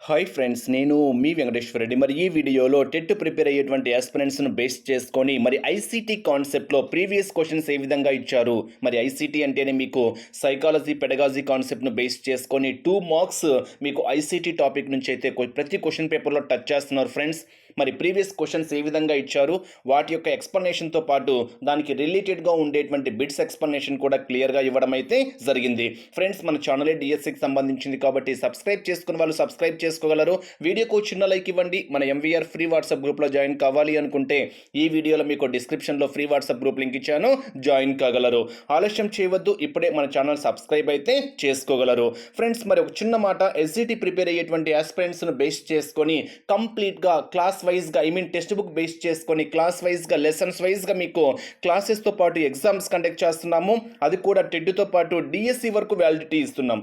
Hi friends నేను మీ వెంకటేశ్వర రెడ్డి. మరి ఈ వీడియోలో టెట్ ప్రిపేర్ అయ్యేటువంటి ఎస్పిరెంట్స్ను బేస్ చేసుకొని మరి ఐసీటీ కాన్సెప్ట్లో ప్రీవియస్ క్వశ్చన్స్ ఏ విధంగా ఇచ్చారు? మరి ఐసీటీ అంటేనే మీకు సైకాలజీ పెడగాజీ కాన్సెప్ట్ను బేస్ చేసుకొని టూ మార్క్స్ మీకు ఐసీటీ టాపిక్ నుంచి అయితే ప్రతి క్వశ్చన్ పేపర్లో టచ్ చేస్తున్నారు ఫ్రెండ్స్ మరి ప్రీవియస్ క్వశ్చన్స్ ఏ విధంగా ఇచ్చారు వాటి యొక్క ఎక్స్ప్లెనేషన్తో పాటు దానికి రిలేటెడ్గా ఉండేటువంటి బిట్స్ ఎక్స్ప్లెనేషన్ కూడా క్లియర్గా ఇవ్వడం అయితే జరిగింది. ఫ్రెండ్స్ మన ఛానలే డిఎస్సికి సంబంధించింది కాబట్టి సబ్స్క్రైబ్ చేసుకున్న వాళ్ళు సబ్స్క్రైబ్ చేసుకోగలరు. వీడియోకు చిన్న లైక్ ఇవ్వండి. మన ఎంవీఆర్ ఫ్రీ వాట్సాప్ గ్రూప్లో జాయిన్ కావాలి అనుకుంటే ఈ వీడియోలో మీకు డిస్క్రిప్షన్లో ఫ్రీ వాట్సాప్ గ్రూప్ లింక్ ఇచ్చాను. జాయిన్ కాగలరు. ఆలస్యం చేయవద్దు. ఇప్పుడే మన ఛానల్ సబ్స్క్రైబ్ అయితే చేసుకోగలరు. ఫ్రెండ్స్ మరి ఒక చిన్న మాట ఎస్జిటి ప్రిపేర్ అయ్యేటువంటి ఆస్పిరెంట్స్ను బేస్ చేసుకొని కంప్లీట్గా క్లాస్ వైజ్గా I mean text book base చేసుకొని క్లాస్ వైజ్గా లెసన్స్ వైజ్గా మీకు క్లాసెస్తో పాటు ఎగ్జామ్స్ కండక్ట్ చేస్తున్నాము. అది కూడా టెడ్తో పాటు డిఎస్సి వరకు వ్యాలిడిటీ ఇస్తున్నాం.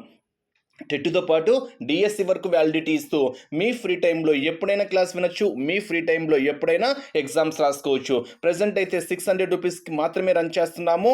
టెట్తో పాటు డిఎస్సి వరకు వ్యాలిడిటీ ఇస్తూ మీ ఫ్రీ టైంలో ఎప్పుడైనా క్లాస్ వినొచ్చు మీ ఫ్రీ టైంలో ఎప్పుడైనా ఎగ్జామ్స్ రాసుకోవచ్చు. ప్రజెంట్ అయితే సిక్స్ హండ్రెడ్ రూపీస్కి మాత్రమే రన్ చేస్తున్నాము.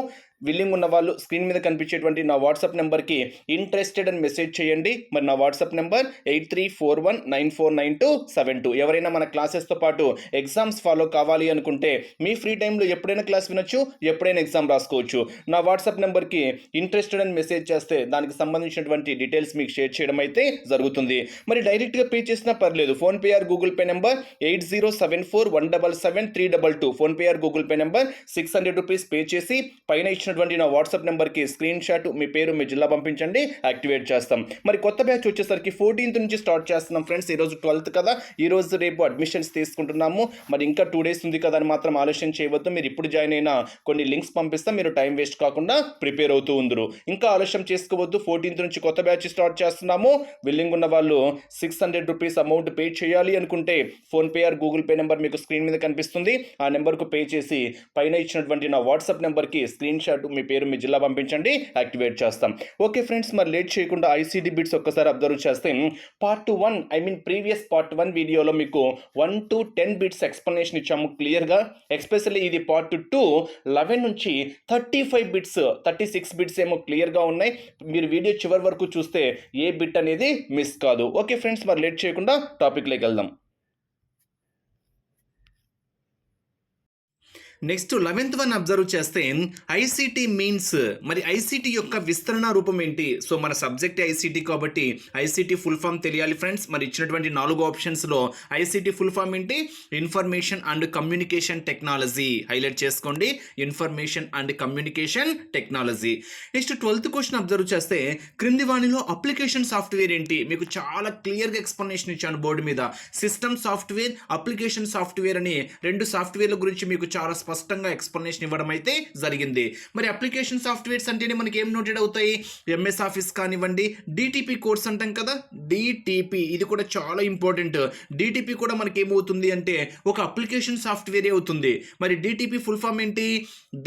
విల్లింగ్ ఉన్న వాళ్ళు స్క్రీన్ మీద కనిపించేటువంటి నా వాట్సాప్ నెంబర్కి ఇంట్రెస్టెడ్ అని మెసేజ్ చేయండి. మరి నా WhatsApp number eight three four one nine four nine two seven two. ఎవరైనా మన క్లాసెస్తో పాటు ఎగ్జామ్స్ ఫాలో కావాలి అనుకుంటే మీ ఫ్రీ టైంలో ఎప్పుడైనా క్లాస్ వినొచ్చు ఎప్పుడైనా ఎగ్జామ్ రాసుకోవచ్చు. నా వాట్సాప్ నెంబర్కి ఇంట్రెస్టెడ్ అని మెసేజ్ చేస్తే దానికి సంబంధించినటువంటి డీటెయిల్స్ మీకు షేర్ చేయడం అయితే జరుగుతుంది. మరి డైరెక్ట్గా పే చేసినా పర్లేదు. PhonePe or Google Pay number eight zero seven four one double seven three double two. PhonePe or Google Pay number six hundred rupees pay చేసి పైన వచ్చినటువంటి నా వాట్సాప్ నెంబర్కి స్క్రీన్ షాట్ మీ పేరు మీ జిల్లా పంపించండి యాక్టివేట్ చేస్తాం. మరి కొత్త బ్యాచ్ వచ్చేసరికి ఫోర్టీన్త్ నుంచి స్టార్ట్ చేస్తున్నాం ఫ్రెండ్స్ ఈరోజు ట్వెల్త్ కదా. ఈ రోజు రేపు అడ్మిషన్స్ తీసుకుంటున్నాము. మరి ఇంకా టూ డేస్ ఉంది కదా అని మాత్రం ఆలోచన చేయవద్దు. మీరు ఇప్పుడు జాయిన్ అయినా కొన్ని లింక్స్ పంపిస్తాం. మీరు టైం వేస్ట్ కాకుండా ప్రిపేర్ అవుతూ ఉందరు. ఇంకా ఆలస్యం చేసుకోవద్దు. ఫోర్టీన్త్ నుంచి కొత్త బ్యాచ్ స్టార్ట్ చేస్తున్నాము. విల్లింగ్ ఉన్న వాళ్ళు six hundred rupees amount pay చేయాలి అనుకుంటే PhonePe or Google Pay number మీకు స్క్రీన్ మీద కనిపిస్తుంది. ఆ నెంబర్కు పే చేసి పైన ఇచ్చినటువంటి నా వాట్సాప్ నెంబర్కి స్క్రీన్ షాట్ మీ పేరు మీ జిల్లా పంపించండి యాక్టివేట్ చేస్తాం. ఓకే ఫ్రెండ్స్ మరి లేట్ చేయకుండా ఐసీడీ బిట్స్ ఒక్కసారి అబ్జర్వ్ చేస్తే part one I mean previous part one వీడియోలో మీకు one to ten bits explanation ఇచ్చాము క్లియర్గా ఎస్పెషల్లీ ఇది పార్ట్ టూ లెవెన్ నుంచి thirty five bits thirty six bits ఏమో క్లియర్గా ఉన్నాయి. మీరు వీడియో చివరి వరకు చూస్తే ఏ బిట్ అనేది మిస్ కాదు. ఓకే ఫ్రెండ్స్ మరి లేట్ చేయకుండా టాపిక్లోకి వెళ్దాం. నెక్స్ట్ లెవెన్త్ వన్ అబ్జర్వ్ చేస్తే ఐసీటీ మీన్స్ మరి ఐసీటీ యొక్క విస్తరణ రూపం ఏంటి? సో మన సబ్జెక్ట్ ఐసీటీ కాబట్టి ఐసీటీ ఫుల్ ఫామ్ తెలియాలి ఫ్రెండ్స్ మరి ఇచ్చినటువంటి నాలుగు ఆప్షన్స్లో ఐసీటీ ఫుల్ ఫామ్ ఏంటి? Information and communication technology highlight చేసుకోండి. Information and communication technology next twelfth question observe చేస్తే క్రింది వాణిలో అప్లికేషన్ సాఫ్ట్వేర్ ఏంటి? మీకు చాలా క్లియర్గా ఎక్స్ప్లెనేషన్ ఇచ్చాను బోర్డు మీద. సిస్టమ్ సాఫ్ట్వేర్ అప్లికేషన్ సాఫ్ట్వేర్ అని రెండు సాఫ్ట్వేర్ల గురించి మీకు చాలా స్పష్టంగా ఎక్స్ప్లెనేషన్ ఇవ్వడం అయితే జరిగింది. మరి అప్లికేషన్ సాఫ్ట్వేర్స్ అంటేనే మనకి ఏం నోటెడ్ అవుతాయి? ఎంఎస్ ఆఫీస్ కానివ్వండి డిటిపి కోర్స్ అంటాం కదా? డిటిపి ఇది కూడా చాలా ఇంపార్టెంట్ డిటిపి కూడా మనకి ఏమవుతుంది అంటే ఒక అప్లికేషన్ సాఫ్ట్వేరే అవుతుంది. మరి డిటిపి ఫుల్ ఫామ్ ఏంటి?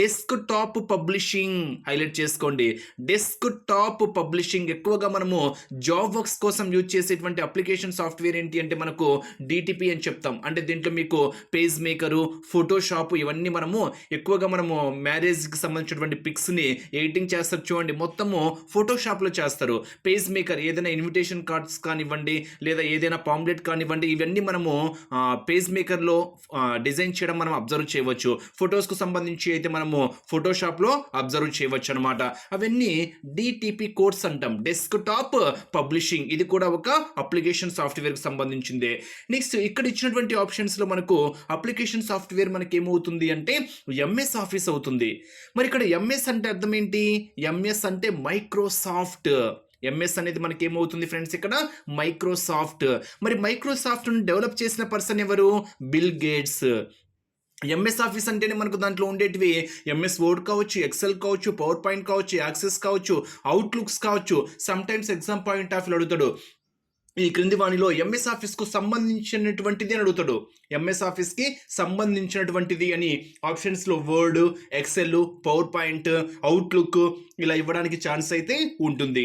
డెస్క్ టాప్ పబ్లిషింగ్ హైలైట్ చేసుకోండి. డెస్క్ టాప్ పబ్లిషింగ్ ఎక్కువగా మనము జాబ్ వర్క్స్ కోసం యూజ్ చేసేటువంటి అప్లికేషన్ సాఫ్ట్వేర్ ఏంటి అంటే మనకు డిటిపి అని చెప్తాం. అంటే దీంట్లో మీకు పేజ్ మేకరు ఫోటోషాప్ ఇవన్నీ మనము ఎక్కువగా మనము మ్యారేజ్కి సంబంధించినటువంటి పిక్స్ని ఎడిటింగ్ చేస్తారు చూడండి. మొత్తము ఫోటోషాప్లో చేస్తారు. పేజ్ మేకర్ ఏదైనా ఇన్విటేషన్ కార్డ్స్ కానివ్వండి లేదా ఏదైనా పాంప్లెట్ కానివ్వండి ఇవన్నీ మనము పేజ్ మేకర్లో డిజైన్ చేయడం మనం అబ్జర్వ్ చేయవచ్చు. ఫొటోస్కు సంబంధించి అయితే మనము ఫోటోషాప్లో అబ్జర్వ్ చేయవచ్చు అనమాట అవన్నీ డిటిపి కోర్స్ అంటాం. డెస్క్ టాప్ పబ్లిషింగ్ ఇది కూడా ఒక అప్లికేషన్ సాఫ్ట్వేర్కి సంబంధించిందే. నెక్స్ట్ ఇక్కడ ఇచ్చినటువంటి ఆప్షన్స్లో మనకు అప్లికేషన్ సాఫ్ట్వేర్ మనకి ఏమవుతుంది అంటే అంటే ఎంఎస్ ఆఫీస్ అవుతుంది. మరి ఇక్కడ ఎంఎస్ అంటే అర్థం ఏంటి? ఎంఎస్ అంటే మైక్రోసాఫ్ట్. ఎంఎస్ అనేది మనకి ఏమవుతుంది ఫ్రెండ్స్ ఇక్కడ? మైక్రోసాఫ్ట్. మరి మైక్రోసాఫ్ట్ను డెవలప్ చేసిన పర్సన్ ఎవరు? Bill Gates. ఎంఎస్ ఆఫీస్ అంటేనే మనకు దాంట్లో ఉండేటివి. ఎంఎస్ వర్డ్ కావచ్చు ఎక్సెల్ కావచ్చు పవర్ పాయింట్ కావచ్చు యాక్సెస్ కావచ్చు అవుట్లుక్స్ కావచ్చు. Sometimes exam point of అడుగుతాడు. ఈ క్రింది వాణిలో ఎంఎస్ ఆఫీస్కు సంబంధించినటువంటిది అని అడుగుతాడు. ఎంఎస్ ఆఫీస్కి సంబంధించినటువంటిది అని ఆప్షన్స్లో Word Excel power point Outlook ఇలా ఇవ్వడానికి ఛాన్స్ అయితే ఉంటుంది.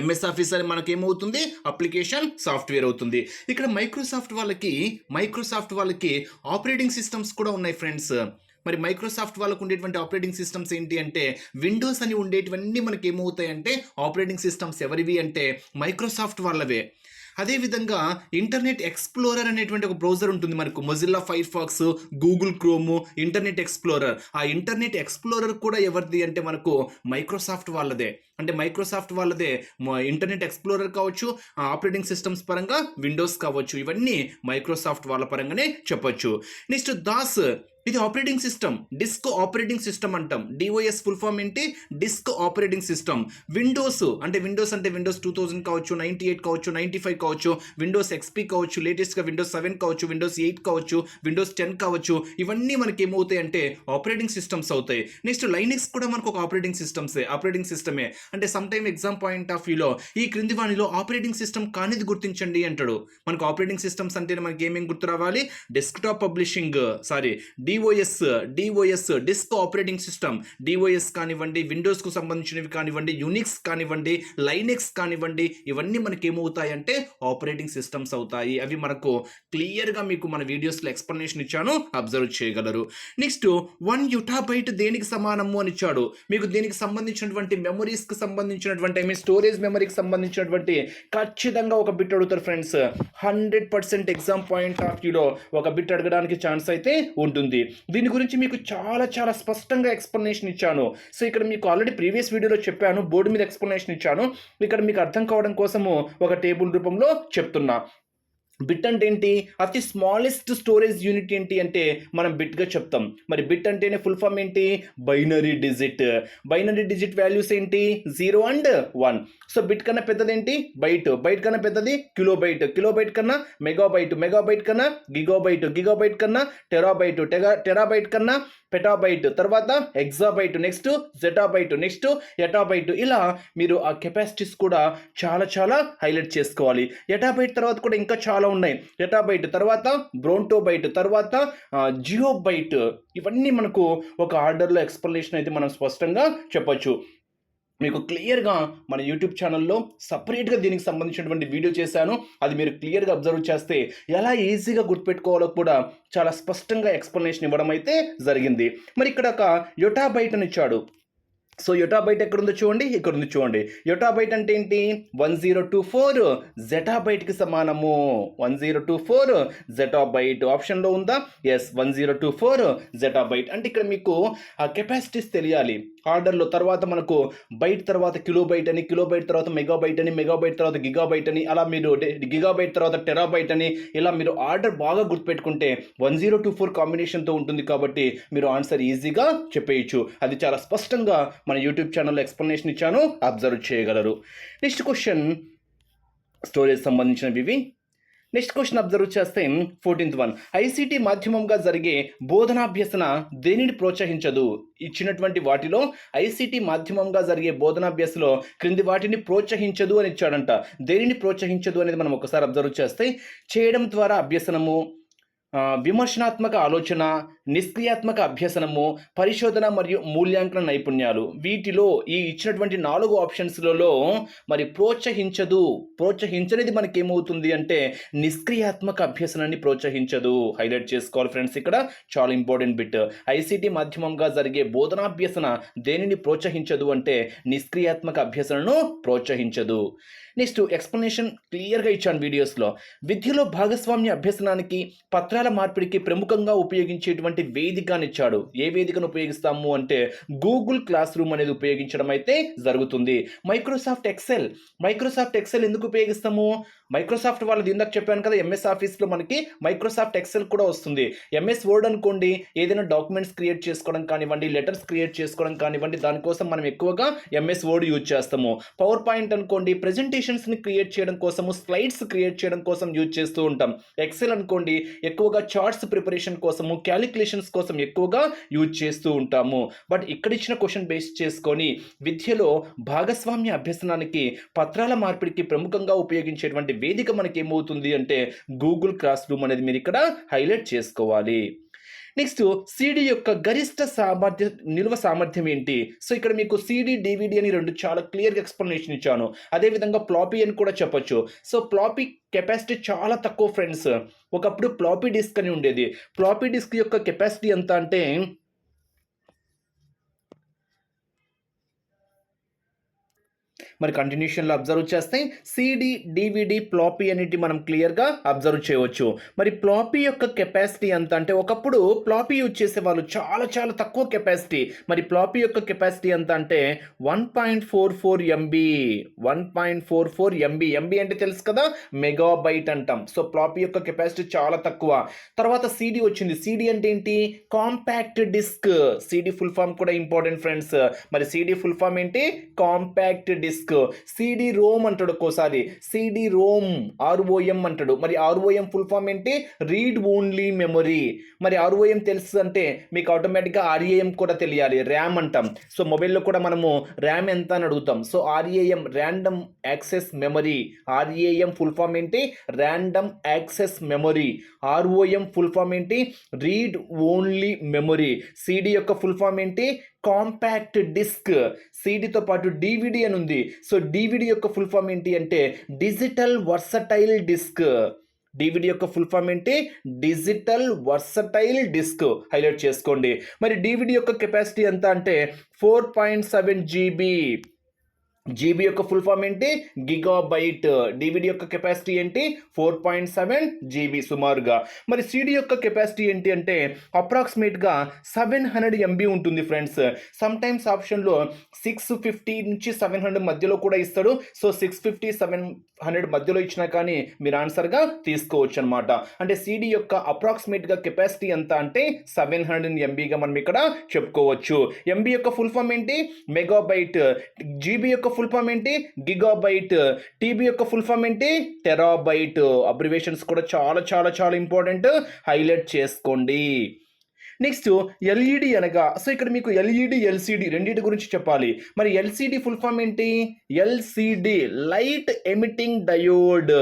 ఎంఎస్ ఆఫీస్ అని మనకేమవుతుంది? అప్లికేషన్ సాఫ్ట్వేర్ అవుతుంది. ఇక్కడ మైక్రోసాఫ్ట్ వాళ్ళకి మైక్రోసాఫ్ట్ వాళ్ళకి ఆపరేటింగ్ సిస్టమ్స్ కూడా ఉన్నాయి ఫ్రెండ్స్. మరి మైక్రోసాఫ్ట్ వాళ్ళకు ఉండేటువంటి ఆపరేటింగ్ సిస్టమ్స్ ఏంటి అంటే విండోస్ అని ఉండేటివన్నీ మనకి ఏమవుతాయంటే ఆపరేటింగ్ సిస్టమ్స్ ఎవరివి అంటే మైక్రోసాఫ్ట్ వాళ్ళవే. అదేవిధంగా ఇంటర్నెట్ ఎక్స్ప్లోరర్ అనేటువంటి ఒక బ్రౌజర్ ఉంటుంది మనకు Mozilla Firefox Google Chrome Internet Explorer. ఆ ఇంటర్నెట్ ఎక్స్ప్లోరర్ కూడా ఎవరిది అంటే మనకు మైక్రోసాఫ్ట్ వాళ్ళదే. అంటే మైక్రోసాఫ్ట్ వాళ్ళదే ఇంటర్నెట్ ఎక్స్ప్లోరర్ కావచ్చు ఆ ఆపరేటింగ్ సిస్టమ్స్ పరంగా విండోస్ కావచ్చు. ఇవన్నీ మైక్రోసాఫ్ట్ వాళ్ళ పరంగానే చెప్పొచ్చు. నెక్స్ట్ దాస్ ఇది operating system. Disk operating system అంటాం. డిఓఎస్ ఫుల్ ఫామ్ ఏంటి? Disk operating system. విండోస్ అంటే విండోస్ అంటే విండోస్ టూ థౌసండ్ కావచ్చు నైంటీ ఎయిట్ కావచ్చు నైంటీ ఫైవ్ కావచ్చు విండోస్ ఎక్స్పీ కావచ్చు లేటెస్ట్గా విండోస్ సెవెన్ కావచ్చు విండోస్ ఎయిట్ కావచ్చు విండోస్ టెన్ కావచ్చు ఇవన్నీ మనకి ఏమవుతాయి అంటే ఆపరేటింగ్ సిస్టమ్స్ అవుతాయి. నెక్స్ట్ లైనిక్స్ కూడా మనకు ఒక ఆపరేటింగ్ సిస్టమ్సే ఆపరేటింగ్ సిస్టమే అంటే some time exam point of వ్యూలో ఈ క్రింది వాణిలో ఆపరేటింగ్ సిస్టమ్ కానిది గుర్తించండి అంటాడు. మనకు ఆపరేటింగ్ సిస్టమ్స్ అంటే మనకి ఏమేమి గుర్తు రావాలి desktop publishing sorry DOS DOS disk operating system DOS కానివ్వండి విండోస్కు సంబంధించినవి కానివ్వండి యూనిక్స్ కానివ్వండి లైనెక్స్ కానివ్వండి ఇవన్నీ మనకి ఏమవుతాయంటే ఆపరేటింగ్ సిస్టమ్స్ అవుతాయి. అవి మనకు క్లియర్గా మీకు మన వీడియోస్లో ఎక్స్ప్లెనేషన్ ఇచ్చాను. అబ్జర్వ్ చేయగలరు. నెక్స్ట్ వన్ యుటాబైట్ దేనికి సమానము అని ఇచ్చాడు. మీకు దీనికి సంబంధించినటువంటి మెమరీస్కి సంబంధించినటువంటి ఐ మీన్ స్టోరేజ్ మెమరీకి సంబంధించినటువంటి ఖచ్చితంగా ఒక బిట్ అడుగుతారు friends hundred percent exam point of వ్యూలో ఒక బిట్ అడగడానికి ఛాన్స్ అయితే ఉంటుంది. దీని గురించి మీకు చాలా చాలా స్పష్టంగా ఎక్స్ప్లెనేషన్ ఇచ్చాను. సో ఇక్కడ మీకు ఆల్రెడీ ప్రీవియస్ వీడియోలో చెప్పాను బోర్డు మీద ఎక్స్ప్లెనేషన్ ఇచ్చాను. ఇక్కడ మీకు అర్థం కావడం కోసము ఒక టేబుల్ రూపంలో చెప్తున్నా. బిట్ అంటే ఏంటి? అతి స్మాలెస్ట్ స్టోరేజ్ యూనిట్ ఏంటి అంటే మనం బిట్గా చెప్తాం. మరి బిట్ అంటేనే ఫుల్ ఫామ్ ఏంటి? Binary digit binary digit values ఏంటి? Zero and one so bit కన్నా పెద్దది ఏంటి బైట్ బైట్ కన్నా పెద్దది కిలో బైట్ కిలో బైట్ కన్నా మెగాబైట్ మెగాబైట్ కన్నా గిగాబైట్ గిగాబైట్ కన్నా టెరాబైట్ టెగా టెరాబైట్ కన్నా పెటాబైట్ తర్వాత ఎగ్జాబైట్ నెక్స్ట్ జెటాబైట్ నెక్స్ట్ ఎటాబైట్ ఇలా మీరు ఆ కెపాసిటీస్ కూడా చాలా చాలా హైలైట్ చేసుకోవాలి. ఎటాబైట్ తర్వాత కూడా ఇంకా చాలా ఉన్నాయి. ఎటాబైట్ తర్వాత బ్రోంటోబైట్ తర్వాత జియోబైట్ ఇవన్నీ మనకు ఒక ఆర్డర్లో ఎక్స్ప్లెనేషన్ అయితే మనం స్పష్టంగా చెప్పొచ్చు. మీకు క్లియర్గా మన యూట్యూబ్ ఛానల్లో సపరేట్గా దీనికి సంబంధించినటువంటి వీడియో చేశాను. అది మీరు క్లియర్గా అబ్జర్వ్ చేస్తే ఎలా ఈజీగా గుర్తుపెట్టుకోవాలో కూడా చాలా స్పష్టంగా ఎక్స్ప్లెనేషన్ ఇవ్వడం అయితే జరిగింది. మరి ఇక్కడ ఒక యొటాబైట్ అని ఇచ్చాడు. సో యొటాబైట్ ఎక్కడ ఉందో చూడండి ఇక్కడ ఉంది చూడండి యొటాబైట్ అంటే ఏంటి? వన్ జీరో టూ ఫోర్ జెటాబైట్కి సమానము. One zero two four zettabyte ఆప్షన్లో ఉందా? Yes one zero two four zettabyte అంటే ఇక్కడ మీకు ఆ కెపాసిటీస్ తెలియాలి. ఆర్డర్లో తర్వాత మనకు బైట్ తర్వాత కిలోబైట్ అని కిలోబైట్ తర్వాత మెగాబైట్ అని మెగాబైట్ తర్వాత గిగాబైట్ అని అలా మీరు గిగాబైట్ తర్వాత టెరాబైట్ అని ఇలా మీరు ఆర్డర్ బాగా గుర్తుపెట్టుకుంటే వన్ జీరో టూ ఫోర్ కాంబినేషన్తో ఉంటుంది కాబట్టి మీరు ఆన్సర్ ఈజీగా చెప్పేయచ్చు. అది చాలా స్పష్టంగా మన యూట్యూబ్ ఛానల్లో ఎక్స్ప్లెనేషన్ ఇచ్చాను అబ్జర్వ్ చేయగలరు. నెక్స్ట్ క్వశ్చన్ స్టోరేజ్ సంబంధించినవి ఇవి. నెక్స్ట్ క్వశ్చన్ అబ్జర్వ్ చేస్తే ఫోర్టీన్త్ వన్ ఐసీటీ మాధ్యమంగా జరిగే బోధనాభ్యసన దేనిని ప్రోత్సహించదు? ఇచ్చినటువంటి వాటిలో ఐసీటీ మాధ్యమంగా జరిగే బోధనాభ్యాసలో క్రింది వాటిని ప్రోత్సహించదు అని ఇచ్చాడంట. దేనిని ప్రోత్సహించదు అనేది మనం ఒకసారి అబ్జర్వ్ చేస్తే చేయడం ద్వారా అభ్యసనము విమర్శనాత్మక ఆలోచన నిష్క్రియాత్మక అభ్యసనము పరిశోధన మరియు మూల్యాంకన నైపుణ్యాలు. వీటిలో ఈ ఇచ్చినటువంటి నాలుగు ఆప్షన్స్లలో మరి ప్రోత్సహించదు. ప్రోత్సహించనిది మనకేమవుతుంది అంటే నిష్క్రియాత్మక అభ్యసనాన్ని ప్రోత్సహించదు. హైలైట్ చేసుకోవాలి ఫ్రెండ్స్ ఇక్కడ. చాలా ఇంపార్టెంట్ బిట్. ఐసీటీ మాధ్యమంగా జరిగే బోధనాభ్యసన దేనిని ప్రోత్సహించదు అంటే నిష్క్రియాత్మక అభ్యసనను ప్రోత్సహించదు. నెక్స్ట్ ఎక్స్ప్లెనేషన్ క్లియర్గా ఇచ్చాను వీడియోస్లో. విద్యలో భాగస్వామ్య అభ్యసనానికి పత్రాలు మార్పిడికి ప్రముఖంగా ఉపయోగించేటువంటి వేదికని ఇచ్చాడు ఏ వేదికను ఉపయోగిస్తాము అంటే గూగుల్ క్లాస్ రూమ్ అనేది ఉపయోగించడం అయితే జరుగుతుంది. మైక్రోసాఫ్ట్ ఎక్సెల్ మైక్రోసాఫ్ట్ ఎక్సెల్ ఎందుకు ఉపయోగిస్తాము? మైక్రోసాఫ్ట్ వాళ్ళది ఇందాక చెప్పాను కదా ఎంఎస్ ఆఫీస్లో మనకి మైక్రోసాఫ్ట్ ఎక్సెల్ కూడా వస్తుంది. ఎంఎస్ వర్డ్ అనుకోండి ఏదైనా డాక్యుమెంట్స్ క్రియేట్ చేసుకోవడం కానివ్వండి లెటర్స్ క్రియేట్ చేసుకోవడం కానివ్వండి దానికోసం మనం ఎక్కువగా ఎంఎస్ వర్డ్ యూజ్ చేస్తాము. పవర్ పాయింట్ అనుకోండి ప్రెజెంటేషన్స్ని క్రియేట్ చేయడం కోసము స్లైడ్స్ క్రియేట్ చేయడం కోసం యూజ్ చేస్తూ ఉంటాం. ఎక్సెల్ అనుకోండి ఎక్కువగా చార్ట్స్ ప్రిపరేషన్ కోసము క్యాలిక్యులేషన్స్ కోసం ఎక్కువగా యూజ్ చేస్తూ ఉంటాము. బట్ ఇక్కడ ఇచ్చిన క్వశ్చన్ బేస్ చేసుకొని విద్యలో భాగస్వామ్య అభ్యసనానికి పత్రాల మార్పిడికి ప్రముఖంగా ఉపయోగించేటువంటి వేదిక మనకి ఏమవుతుంది అంటే గూగుల్ క్లాస్ రూమ్ అనేది మీరు ఇక్కడ హైలైట్ చేసుకోవాలి. నెక్స్ట్ సిడి యొక్క గరిష్ట సామర్థ్య నిల్వ సామర్థ్యం ఏంటి? సో ఇక్కడ మీకు సిడి డివిడి అని రెండు చాలా క్లియర్గా ఎక్స్ప్లెనేషన్ ఇచ్చాను. అదేవిధంగా ప్లాపీ అని కూడా చెప్పొచ్చు. సో ప్లాపీ కెపాసిటీ చాలా తక్కువ ఫ్రెండ్స్. ఒకప్పుడు ప్లాపీ డిస్క్ అని ఉండేది. ప్లాపీ డిస్క్ యొక్క కెపాసిటీ ఎంత అంటే మరి కంటిన్యూషన్లో అబ్జర్వ్ చేస్తే సిడి డివిడి ప్లాపీ అనేటి మనం క్లియర్గా అబ్జర్వ్ చేయవచ్చు. మరి ప్లాపీ యొక్క కెపాసిటీ ఎంత అంటే ఒకప్పుడు ప్లాపీ యూజ్ చేసే వాళ్ళు చాలా చాలా తక్కువ కెపాసిటీ మరి ప్లాపీ యొక్క కెపాసిటీ ఎంత అంటే one point four four MB one point four four MB MB అంటే తెలుసు కదా? మెగాబైట్ అంటాం. సో ప్లాపీ యొక్క కెపాసిటీ చాలా తక్కువ. తర్వాత సిడి వచ్చింది. సిడి అంటే ఏంటి? Compact disc CD full form కూడా ఇంపార్టెంట్ ఫ్రెండ్స్ మరి సిడి ఫుల్ ఫామ్ ఏంటి? కాంపాక్ట్ డిస్క్ సిడి రోమ్ అంటాడు ఒక్కోసారి. సిడి రోమ్ ఆర్ఓఎం అంటాడు. మరి ఆర్ఓఎం ఫుల్ ఫామ్ ఏంటి? రీడ్ ఓన్లీ మెమొరీ మరి ఆర్ఓఎం తెలుసు అంటే మీకు ఆటోమేటిక్గా ఆర్ఏఎం కూడా తెలియాలి. ర్యామ్ అంటాం. సో మొబైల్లో కూడా మనము ర్యామ్ ఎంత అని అడుగుతాం. So RAM random access memory RAM full form ఏంటి? Random access memory ROM full form ఏంటి? రీడ్ ఓన్లీ మెమొరీ సిడి యొక్క ఫుల్ ఫామ్ ఏంటి? కాంపాక్ట్ డిస్క్ సీడీతో పాటు డివిడి అని ఉంది. సో డివిడి యొక్క ఫుల్ ఫామ్ ఏంటి అంటే డిజిటల్ వర్సటైల్ డిస్క్. డివిడి యొక్క ఫుల్ ఫామ్ ఏంటి? Digital versatile disc. హైలైట్ చేసుకోండి. మరి డివిడి యొక్క కెపాసిటీ ఎంత అంటే four point seven GB. GB యొక్క ఫుల్ ఫామ్ ఏంటి? గిగాబైట్ డివిడి యొక్క కెపాసిటీ ఏంటి? ఫోర్ పాయింట్ సెవెన్ జీబీ సుమారుగా. మరి సిడి యొక్క కెపాసిటీ ఏంటి అంటే అప్రాక్సిమేట్గా సెవెన్ హండ్రెడ్ ఎంబీ ఉంటుంది ఫ్రెండ్స్ సమ్ టైమ్స్ ఆప్షన్లో సిక్స్ ఫిఫ్టీ నుంచి సెవెన్ హండ్రెడ్ మధ్యలో కూడా ఇస్తాడు. So six fifty seven hundred మధ్యలో ఇచ్చినా కానీ మీరు ఆన్సర్గా తీసుకోవచ్చు అనమాట అంటే సిడి యొక్క అప్రాక్సిమేట్గా కెపాసిటీ ఎంత అంటే సెవెన్ హండ్రెడ్ ఎంబీగా మనం ఇక్కడ చెప్పుకోవచ్చు. ఎంబీ యొక్క ఫుల్ ఫామ్ ఏంటి? మెగాబైట్. జీబీ యొక్క ఫుల్ ఫామ్ ఏంటి? గిగాబైట్. టీబీ యొక్క ఫుల్ ఫామ్ ఏంటి? టెరాబైట్. అబ్రివేషన్స్ కూడా చాలా చాలా చాలా ఇంపార్టెంట్ హైలైట్ చేసుకోండి. నెక్స్ట్ ఎల్ఈడి అనగా సో ఇక్కడ మీకు ఎల్ఈడి ఎల్సిడి రెండింటి గురించి చెప్పాలి. మరి ఎల్సిడి ఫుల్ ఫామ్ ఏంటి? LCD light emitting diode.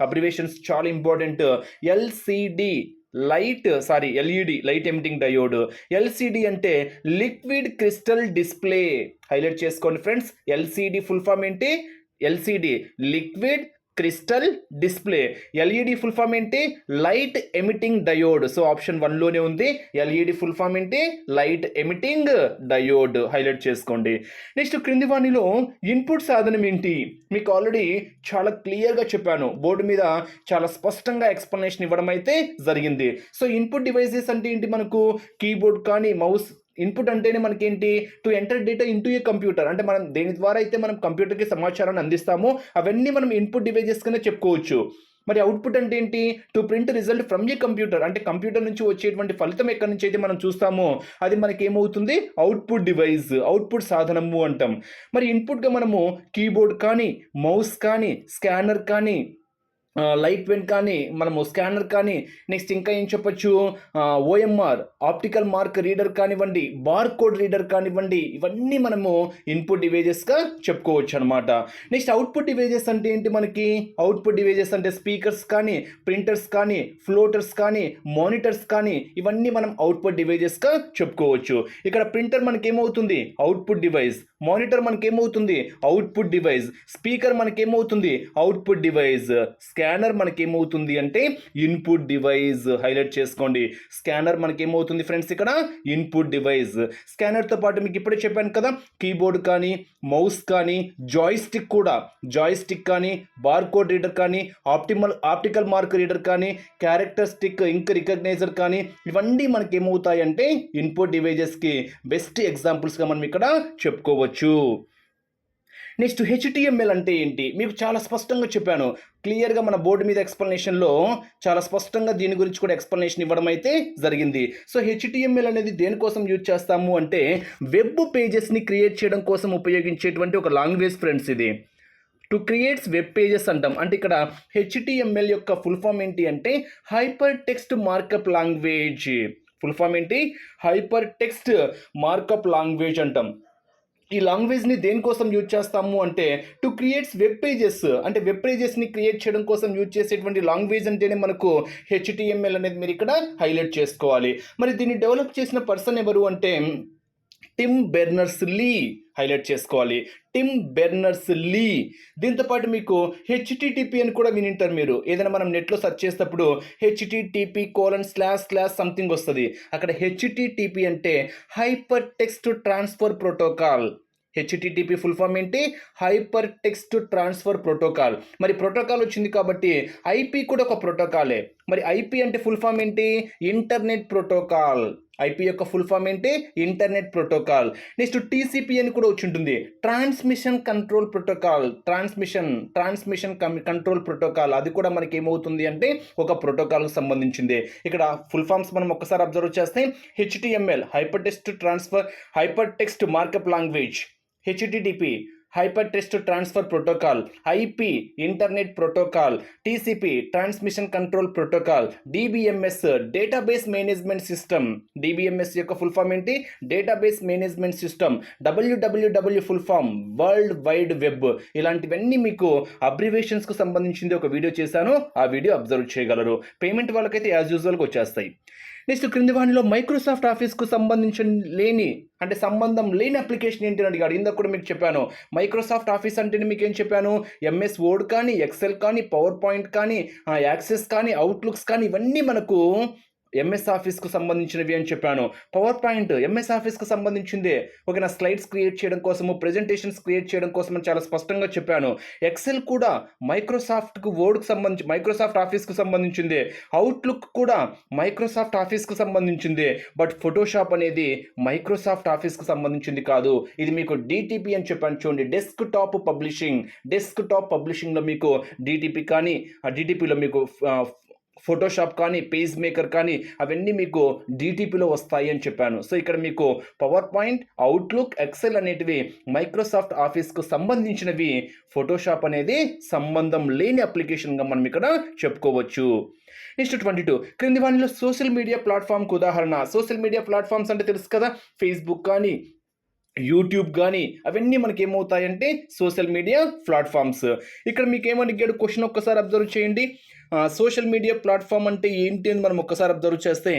Abbreviations చాలా important. LCD light sorry LED light emitting diode. LCD అంటే లిక్విడ్ క్రిస్టల్ డిస్ప్లే. హైలైట్ చేసుకోండి ఫ్రెండ్స్. ఎల్సిడి ఫుల్ ఫామ్ ఏంటి? LCD liquid crystal display. LED full form ఏంటి? Light emitting diode. So option వన్లోనే ఉంది. LED full form ఏంటి? Light emitting diode. Highlight చేసుకోండి. Next క్రింది వాణిలో input సాధనం ఏంటి? మీకు ఆల్రెడీ చాలా క్లియర్గా చెప్పాను. బోర్డు మీద చాలా స్పష్టంగా ఎక్స్ప్లెనేషన్ ఇవ్వడం అయితే జరిగింది. సో ఇన్పుట్ డివైజెస్ అంటే ఏంటి మనకు? కీబోర్డ్ కానీ మౌస్ ఇన్పుట్ అంటేనే మనకేంటి? To enter data into a computer అంటే మనం దేని ద్వారా అయితే మనం కంప్యూటర్కి సమాచారాన్ని అందిస్తామో అవన్నీ మనం ఇన్పుట్ డివైజెస్ కింద చెప్పుకోవచ్చు. మరి అవుట్పుట్ అంటే ఏంటి? To print result from a computer అంటే కంప్యూటర్ నుంచి వచ్చేటువంటి ఫలితం ఎక్కడి నుంచి అయితే మనం చూస్తామో అది మనకి ఏమవుతుంది అవుట్పుట్ డివైస్ అవుట్పుట్ సాధనము అంటాం. మరి ఇన్పుట్గా మనము కీబోర్డ్ కానీ మౌస్ కానీ స్కానర్ కానీ లైట్ వెన్ కానీ మనము స్కానర్ కానీ నెక్స్ట్ ఇంకా ఏం చెప్పొచ్చు? ఓఎంఆర్ ఆప్టికల్ మార్క్ రీడర్ కానివ్వండి బార్ కోడ్ రీడర్ కానివ్వండి ఇవన్నీ మనము ఇన్పుట్ డివైజెస్గా చెప్పుకోవచ్చు అనమాట నెక్స్ట్ అవుట్పుట్ డివైజెస్ అంటే ఏంటి మనకి? అవుట్పుట్ డివైజెస్ అంటే స్పీకర్స్ కానీ ప్రింటర్స్ కానీ ఫ్లోటర్స్ కానీ మానిటర్స్ కానీ ఇవన్నీ మనం అవుట్పుట్ డివైజెస్గా చెప్పుకోవచ్చు. ఇక్కడ ప్రింటర్ మనకి ఏమవుతుంది అవుట్పుట్ డివైస్ మానిటర్ మనకి ఏమవుతుంది అవుట్పుట్ డివైస్ స్పీకర్ మనకి ఏమవుతుంది అవుట్పుట్ డివైస్ స్కానర్ మనకేమవుతుంది అంటే ఇన్పుట్ డివైస్ హైలైట్ చేసుకోండి. స్కానర్ మనకేమవుతుంది ఫ్రెండ్స్ ఇక్కడ? Input device. స్కానర్తో పాటు మీకు ఇప్పుడే చెప్పాను కదా కీబోర్డ్ కానీ మౌస్ కానీ జాయిస్టిక్ కూడా. జాయిస్టిక్ కానీ బార్కోడ్ రీడర్ కానీ ఆప్టిమల్ ఆప్టికల్ మార్క్ రీడర్ కానీ క్యారెక్టర్ స్టిక్ ఇంక్ రికగ్నైజర్ కానీ ఇవన్నీ మనకి ఇన్పుట్ డివైజెస్కి బెస్ట్ ఎగ్జాంపుల్స్గా మనం ఇక్కడ చెప్పుకోవచ్చు. నెక్స్ట్ హెచ్టిఎంఎల్ అంటే ఏంటి? మీకు చాలా స్పష్టంగా చెప్పాను. క్లియర్గా మన బోర్డు మీద ఎక్స్ప్లెనేషన్లో చాలా స్పష్టంగా దీని గురించి కూడా ఎక్స్ప్లెనేషన్ ఇవ్వడం అయితే జరిగింది. సో హెచ్టిఎంఎల్ అనేది దేనికోసం యూజ్ చేస్తాము అంటే వెబ్ పేజెస్ని క్రియేట్ చేయడం కోసం ఉపయోగించేటువంటి ఒక లాంగ్వేజ్ ఫ్రెండ్స్ ఇది. టు క్రియేట్స్ వెబ్ పేజెస్ అంటాం. అంటే ఇక్కడ హెచ్టిఎంఎల్ యొక్క ఫుల్ ఫామ్ ఏంటి అంటే hyper text markup language. Full form ఏంటి? హైపర్ టెక్స్ట్ మార్కప్ లాంగ్వేజ్ అంటాం. ఈ లాంగ్వేజ్ని దేనికోసం యూజ్ చేస్తాము అంటే టు క్రియేట్స్ వెబ్ పేజెస్ అంటే వెబ్ పేజెస్ని క్రియేట్ చేయడం కోసం యూజ్ చేసేటువంటి లాంగ్వేజ్ అంటేనే మనకు హెచ్టిఎంఎల్ అనేది మీరు ఇక్కడ హైలైట్ చేసుకోవాలి. మరి దీన్ని డెవలప్ చేసిన పర్సన్ ఎవరు అంటే టిమ్ బెర్నర్స్ లీ హైలైట్ చేసుకోవాలి. టిమ్ బెర్నర్స్ లీ దీంతో పాటు మీకు హెచ్టిటిపి అని కూడా వినింటారు మీరు. ఏదైనా మనం నెట్లో సెర్చ్ చేసేటప్పుడు HTTP colon slash slash something వస్తుంది. అక్కడ హెచ్టిటిపి అంటే hyper text transfer protocol HTTP full form ఏంటి? హైపర్ టెక్స్ట్ ట్రాన్స్ఫర్ ప్రోటోకాల్ మరి ప్రోటోకాల్ వచ్చింది కాబట్టి ఐపీ కూడా ఒక ప్రోటోకాలే మరి ఐపీ అంటే ఫుల్ ఫామ్ ఏంటి? ఇంటర్నెట్ ప్రోటోకాల్ ఐపీ యొక్క ఫుల్ ఫామ్ ఏంటి? Internet protocol. నెక్స్ట్ టీసీపీ అని కూడా వచ్చి ఉంటుంది. Transmission control protocol. Transmission transmission control protocol. అది కూడా మనకి ఏమవుతుంది అంటే ఒక ప్రోటోకాల్కి సంబంధించింది. ఇక్కడ ఫుల్ ఫామ్స్ మనం ఒక్కసారి అబ్జర్వ్ చేస్తే HTML hyper text transfer hyper text markup language HTTP hyper test transfer protocol IP internet protocol TCP transmission control protocol DBMS database management system. DBMS యొక్క ఫుల్ ఫామ్ ఏంటి? Database management system. WWW full form world wide web. ఇలాంటివన్నీ మీకు అబ్రివేషన్స్కు సంబంధించింది ఒక video చేశాను. ఆ video observe చేయగలరు. పేమెంట్ వాళ్ళకైతే యాజ్ యూజువల్గా వచ్చేస్తాయి. నెక్స్ట్ క్రింది వాణిలో మైక్రోసాఫ్ట్ ఆఫీస్కు సంబంధించిన లేని అంటే సంబంధం లేని అప్లికేషన్ ఏంటి అని అడిగాడు. ఇందాక కూడా మీకు చెప్పాను. మైక్రోసాఫ్ట్ ఆఫీస్ అంటే మీకు ఏం చెప్పాను? ఎంఎస్ వర్డ్ కానీ ఎక్సెల్ కానీ పవర్ పాయింట్ కానీ యాక్సెస్ కానీ అవుట్లుక్స్ కానీ ఇవన్నీ మనకు ఎంఎస్ ఆఫీస్కు సంబంధించినవి అని చెప్పాను. పవర్ పాయింట్ ఎంఎస్ ఆఫీస్కు సంబంధించిందే. ఓకే నా స్లైడ్స్ క్రియేట్ చేయడం కోసము ప్రెజెంటేషన్స్ క్రియేట్ చేయడం కోసం చాలా స్పష్టంగా చెప్పాను. ఎక్సెల్ కూడా మైక్రోసాఫ్ట్కు వర్డ్కు సంబంధించి మైక్రోసాఫ్ట్ ఆఫీస్కు సంబంధించిందే. అవుట్లుక్ కూడా మైక్రోసాఫ్ట్ ఆఫీస్కు సంబంధించిందే. బట్ ఫోటోషాప్ అనేది మైక్రోసాఫ్ట్ ఆఫీస్కు సంబంధించింది కాదు. ఇది మీకు డిటిపి అని చెప్పాను చూడండి. Desk top publishing desk top పబ్లిషింగ్లో మీకు డిటిపి కానీ ఆ డిటిపిలో మీకు ఫోటోషాప్ కానీ పేజ్ మేకర్ కానీ అవన్నీ మీకు డీటీపీలో వస్తాయి అని చెప్పాను. సో ఇక్కడ మీకు పవర్ పాయింట్ అవుట్లుక్ ఎక్సెల్ అనేటివి మైక్రోసాఫ్ట్ ఆఫీస్కు సంబంధించినవి ఫోటోషాప్ అనేది సంబంధం లేని అప్లికేషన్గా మనం ఇక్కడ చెప్పుకోవచ్చు. Next twenty two. క్రింది వాటిలో సోషల్ మీడియా ప్లాట్ఫామ్కి ఉదాహరణ. సోషల్ మీడియా ప్లాట్ఫామ్స్ అంటే తెలుసు కదా? ఫేస్బుక్ కానీ యూట్యూబ్ కానీ అవన్నీ మనకి ఏమవుతాయంటే సోషల్ మీడియా ప్లాట్ఫామ్స్. ఇక్కడ మీకు ఏమని అడిగాడు క్వశ్చన్ ఒక్కసారి అబ్జర్వ్ చేయండి. సోషల్ మీడియా ప్లాట్ఫామ్ అంటే ఏంటి అని మనం ఒక్కసారి అబ్జర్వ్ చేస్తే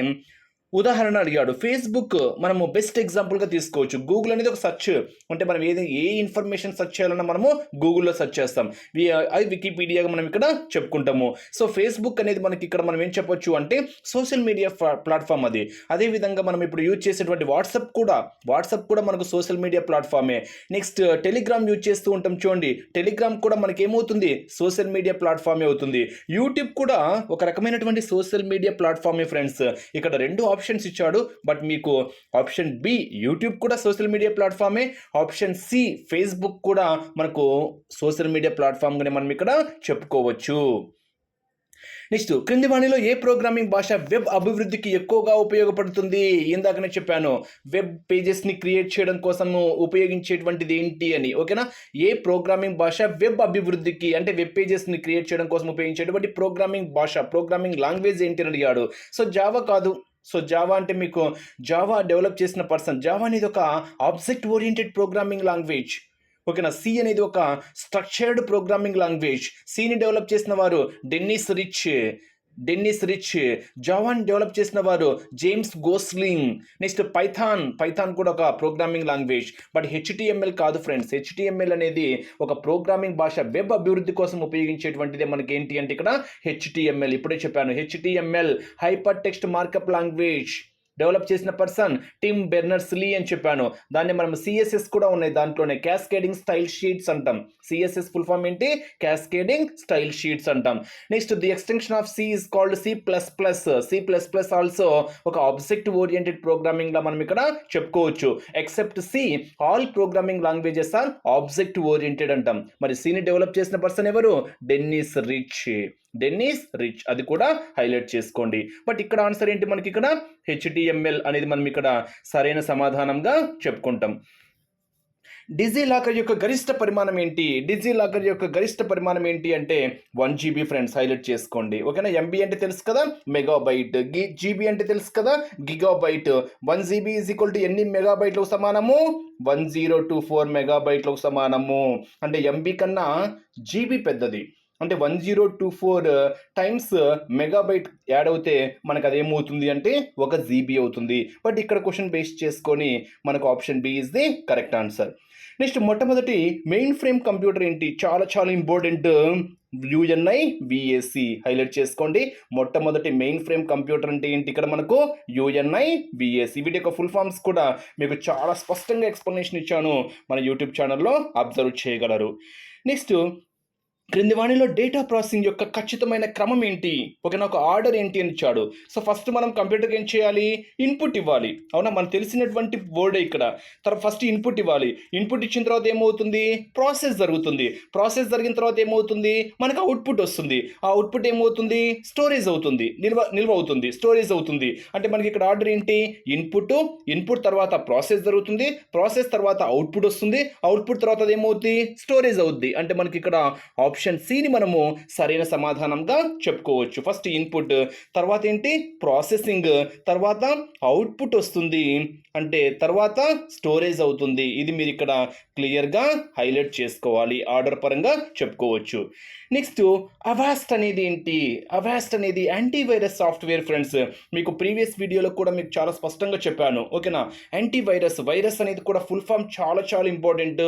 ఉదాహరణ అడిగాడు. ఫేస్బుక్ మనము బెస్ట్ ఎగ్జాంపుల్గా తీసుకోవచ్చు. గూగుల్ అనేది ఒక సెర్చ్ అంటే మనం ఏది ఏ ఇన్ఫర్మేషన్ సెర్చ్ చేయాలన్నా మనము గూగుల్లో సెర్చ్ చేస్తాం. వి- అది వికీపీడియాగా మనం ఇక్కడ చెప్పుకుంటాము. సో ఫేస్బుక్ అనేది మనకి ఇక్కడ మనం ఏం చెప్పొచ్చు అంటే సోషల్ మీడియా ప్లాట్ఫామ్ అది. అదేవిధంగా మనం ఇప్పుడు యూజ్ చేసేటువంటి వాట్సాప్ కూడా వాట్సాప్ కూడా మనకు సోషల్ మీడియా ప్లాట్ఫామే నెక్స్ట్ టెలిగ్రామ్ యూజ్ చేస్తూ ఉంటాం చూడండి. టెలిగ్రామ్ కూడా మనకి ఏమవుతుంది? సోషల్ మీడియా ప్లాట్ఫామే అవుతుంది. యూట్యూబ్ కూడా ఒక రకమైనటువంటి సోషల్ మీడియా ప్లాట్ఫామే ఫ్రెండ్స్ ఇక్కడ రెండు ఆప్షన్స్ ఇచ్చాడు బట్ మీకు ఆప్షన్ బి యూట్యూబ్ కూడా సోషల్ మీడియా ప్లాట్ఫామే ఆప్షన్ సి ఫేస్బుక్ కూడా మనకు సోషల్ మీడియా ప్లాట్ఫామ్గానే మనం ఇక్కడ చెప్పుకోవచ్చు. నెక్స్ట్ క్రింది వాణిలో ఏ ప్రోగ్రామింగ్ భాష వెబ్ అభివృద్ధికి ఎక్కువగా ఉపయోగపడుతుంది? ఇందాకనే చెప్పాను వెబ్ పేజెస్ని క్రియేట్ చేయడం కోసం ఉపయోగించేటువంటిది ఏంటి అని ఓకేనా ఏ ప్రోగ్రామింగ్ భాష వెబ్ అభివృద్ధికి అంటే వెబ్ పేజెస్ని క్రియేట్ చేయడం కోసం ఉపయోగించేటువంటి ప్రోగ్రామింగ్ భాష ప్రోగ్రామింగ్ లాంగ్వేజ్ ఏంటి అని అడిగాడు. సో జావా కాదు సో జావా అంటే మీకు జావా డెవలప్ చేసిన పర్సన్ జావా అనేది ఒక ఆబ్జెక్ట్ ఓరియంటెడ్ ప్రోగ్రామింగ్ లాంగ్వేజ్ ఓకేనా సి అనేది ఒక స్ట్రక్చర్డ్ ప్రోగ్రామింగ్ లాంగ్వేజ్ సిని డెవలప్ చేసిన వారు డెన్నిస్ రిచ్ డెన్నిస్ రిచ్ జావాన్ డెవలప్ చేసిన వారు James Gosling next Python Python కూడా ఒక ప్రోగ్రామింగ్ లాంగ్వేజ్ బట్ హెచ్టిఎంఎల్ కాదు ఫ్రెండ్స్ హెచ్టిఎంఎల్ అనేది ఒక ప్రోగ్రామింగ్ భాష వెబ్ అభివృద్ధి కోసం ఉపయోగించేటువంటిది మనకి ఏంటి అంటే ఇక్కడ హెచ్టిఎంఎల్ ఇప్పుడే చెప్పాను. HTML hyper text markup language develop చేసిన పర్సన్ టిమ్ బెర్నర్స్ లీ అని చెప్పాను. దాన్ని మనం సిఎస్ఎస్ కూడా ఉన్నాయి దాంట్లోనే. క్యాస్కేడింగ్ స్టైల్ షీట్స్ అంటాం. సిఎస్ఎస్ ఫుల్ ఫామ్ ఏంటి? క్యాస్కేడింగ్ స్టైల్ షీట్స్ అంటాం. Next the extension of C is called C plus plus C plus plus also ఒక ఆబ్జెక్ట్ ఓరియంటెడ్ ప్రోగ్రామింగ్ లా మనం ఇక్కడ చెప్పుకోవచ్చు. Except C all programming languages are object oriented అంటాం. మరి సిని డెవలప్ చేసిన పర్సన్ ఎవరు? డెన్నిస్ రిచ్ డెన్నిస్ రిచ్ అది కూడా హైలైట్ చేసుకోండి. బట్ ఇక్కడ ఆన్సర్ ఏంటి మనకి ఇక్కడ? హెచ్డిఎంఎల్ అనేది మనం ఇక్కడ సరైన సమాధానంగా చెప్పుకుంటాం. డిజీ లాకర్ యొక్క గరిష్ట పరిమాణం ఏంటి? డిజీ లాకర్ యొక్క గరిష్ట పరిమాణం ఏంటి అంటే వన్ జీబీ ఫ్రెండ్స్ హైలైట్ చేసుకోండి. ఓకేనా? ఎంబీ అంటే తెలుసు కదా? మెగాబైట్ గి జీబీ అంటే తెలుసు కదా? Gigabyte one GB is equal to ఎన్ని మెగాబైట్లకు సమానము? వన్ జీరో టూ ఫోర్ మెగాబైట్లకు సమానము. అంటే ఎంబీ కన్నా జీబీ పెద్దది. అంటే one zero two four times megabyte add అవుతే మనకు అదేమవుతుంది అంటే ఒక జీబీ అవుతుంది. బట్ ఇక్కడ క్వశ్చన్ బేస్ చేసుకొని మనకు option B is the correct answer next మొట్టమొదటి మెయిన్ ఫ్రేమ్ కంప్యూటర్ ఏంటి? చాలా చాలా ఇంపార్టెంట్ యుఎన్ఐ విఎస్సి హైలైట్ చేసుకోండి. మొట్టమొదటి మెయిన్ ఫ్రేమ్ కంప్యూటర్ అంటే ఏంటి ఇక్కడ మనకు? యుఎన్ఐ విఎస్సి వీటి యొక్క ఫుల్ ఫామ్స్ కూడా మీకు చాలా స్పష్టంగా ఎక్స్ప్లెనేషన్ ఇచ్చాను. మన యూట్యూబ్ ఛానల్లో అబ్జర్వ్ చేయగలరు. నెక్స్ట్ క్రింది వాణిలో డేటా ప్రాసెసింగ్ యొక్క ఖచ్చితమైన క్రమం ఏంటి? ఓకేనా ఒక ఆర్డర్ ఏంటి అని ఇచ్చాడు. సో ఫస్ట్ మనం కంప్యూటర్కి ఏం చేయాలి? ఇన్పుట్ ఇవ్వాలి. అవునా మనకు తెలిసినటువంటి వర్డ్ ఇక్కడ. తర్వాత ఫస్ట్ ఇన్పుట్ ఇవ్వాలి. ఇన్పుట్ ఇచ్చిన తర్వాత ఏమవుతుంది? ప్రాసెస్ జరుగుతుంది. ప్రాసెస్ జరిగిన తర్వాత ఏమవుతుంది? మనకు అవుట్పుట్ వస్తుంది. ఆ అవుట్పుట్ ఏమవుతుంది? స్టోరేజ్ అవుతుంది. నిల్వ నిల్వ అవుతుంది. స్టోరేజ్ అవుతుంది. అంటే మనకి ఇక్కడ ఆర్డర్ ఏంటి? ఇన్పుట్ ఇన్పుట్ తర్వాత ప్రాసెస్ జరుగుతుంది. ప్రాసెస్ తర్వాత అవుట్పుట్ వస్తుంది. అవుట్పుట్ తర్వాత ఏమవుతుంది? స్టోరేజ్ అవుద్ది. అంటే మనకి ఇక్కడ ఆప్షన్ సిని మనము సరైన సమాధానంగా చెప్పుకోవచ్చు. ఫస్ట్ ఇన్పుట్ తర్వాత ఏంటి? ప్రాసెసింగ్ తర్వాత అవుట్పుట్ వస్తుంది. అంటే తర్వాత స్టోరేజ్ అవుతుంది. ఇది మీరు ఇక్కడ క్లియర్గా హైలైట్ చేసుకోవాలి. ఆర్డర్ పరంగా చెప్పుకోవచ్చు. నెక్స్ట్ అవాస్ట్ అనేది ఏంటి? అవాస్ట్ అనేది యాంటీవైరస్ సాఫ్ట్వేర్ ఫ్రెండ్స్ మీకు ప్రీవియస్ వీడియోలో కూడా మీకు చాలా స్పష్టంగా చెప్పాను. ఓకేనా యాంటీవైరస్ వైరస్ అనేది కూడా ఫుల్ ఫామ్ చాలా చాలా ఇంపార్టెంట్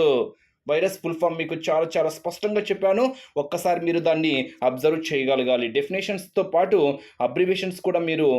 వైరస్ ఫుల్ ఫామ్ మీకు చాలా చాలా స్పష్టంగా చెప్పాను. ఒక్కసారి మీరు దాన్ని అబ్జర్వ్ చేయగలగాలి. డెఫినేషన్స్తో పాటు అబ్రివేషన్స్ కూడా మీరు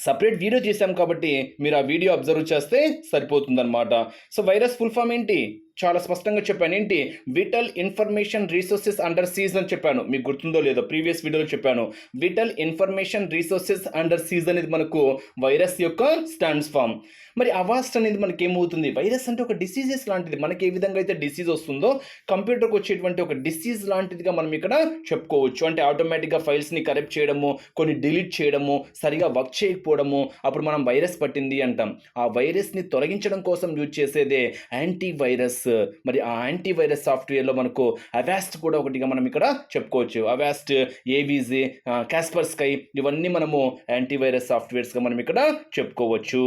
సపరేట్ వీడియో చేశాం కాబట్టి మీరు ఆ వీడియో అబ్జర్వ్ చేస్తే సరిపోతుందన్నమాట. సో వైరస్ ఫుల్ ఫామ్ ఏంటి? చాలా స్పష్టంగా చెప్పాను. ఏంటి? Vital information resources under seize అని చెప్పాను. మీకు గుర్తుందో లేదో ప్రీవియస్ వీడియోలో చెప్పాను. Vital information resources under seize అనేది మనకు వైరస్ యొక్క స్టాండ్స్ ఫామ్ మరి అవాస్ట్ అనేది మనకి ఏమవుతుంది వైరస్ అంటే ఒక డిసీజెస్ లాంటిది. మనకి ఏ విధంగా అయితే డిసీజ్ వస్తుందో కంప్యూటర్కి వచ్చేటువంటి ఒక డిసీజ్ లాంటిదిగా మనం ఇక్కడ చెప్పుకోవచ్చు. అంటే ఆటోమేటిక్గా ఫైల్స్ని కరెక్ట్ చేయడము కొన్ని డిలీట్ చేయడము సరిగా వర్క్ చేయకపోవడము అప్పుడు మనం వైరస్ పట్టింది అంటాం. ఆ వైరస్ని తొలగించడం కోసం యూజ్ చేసేదే యాంటీ వైరస్ మరి ఆ యాంటీవైరస్ సాఫ్ట్వేర్లో మనకు అవాస్ట్ కూడా ఒకటిగా మనం ఇక్కడ చెప్పుకోవచ్చు. అవాస్ట్ ఏవీజీ కాస్పర్ స్కై ఇవన్నీ మనము యాంటీ వైరస్ సాఫ్ట్వేర్స్గా మనం ఇక్కడ చెప్పుకోవచ్చు.